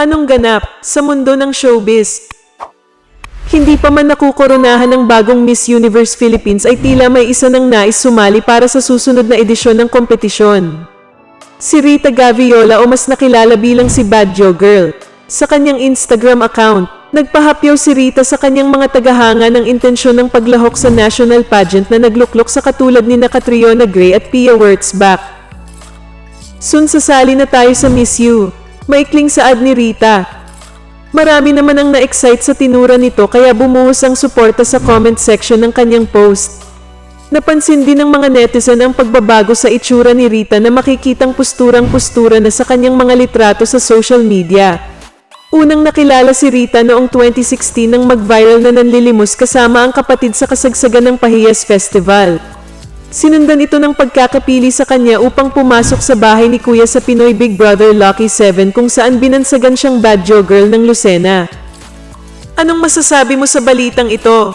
Anong ganap sa mundo ng showbiz? Hindi pa man nakukoronahan ng bagong Miss Universe Philippines ay tila may isa nang nais sumali para sa susunod na edisyon ng kompetisyon. Si Rita Gaviola o mas nakilala bilang si Bad Joe Girl. Sa kanyang Instagram account, nagpahapyaw si Rita sa kanyang mga tagahanga ng intensyon ng paglahok sa national pageant na nagluklok sa katulad ni na Catriona Gray at Pia Wurtzbach. Soon sasali na tayo sa Miss You. Maikling saad ni Rita. Marami naman ang na-excite sa tinura nito kaya bumuhos ang suporta sa comment section ng kanyang post. Napansin din ng mga netizen ang pagbabago sa itsura ni Rita na makikitang posturang-postura na sa kanyang mga litrato sa social media. Unang nakilala si Rita noong 2016 nang mag-viral na nanlilimos kasama ang kapatid sa kasagsagan ng Pahiyas Festival. Sinundan ito ng pagkakapili sa kanya upang pumasok sa bahay ni Kuya sa Pinoy Big Brother Lucky 7 kung saan binansagan siyang bad Joe girl ng Lucena. Anong masasabi mo sa balitang ito?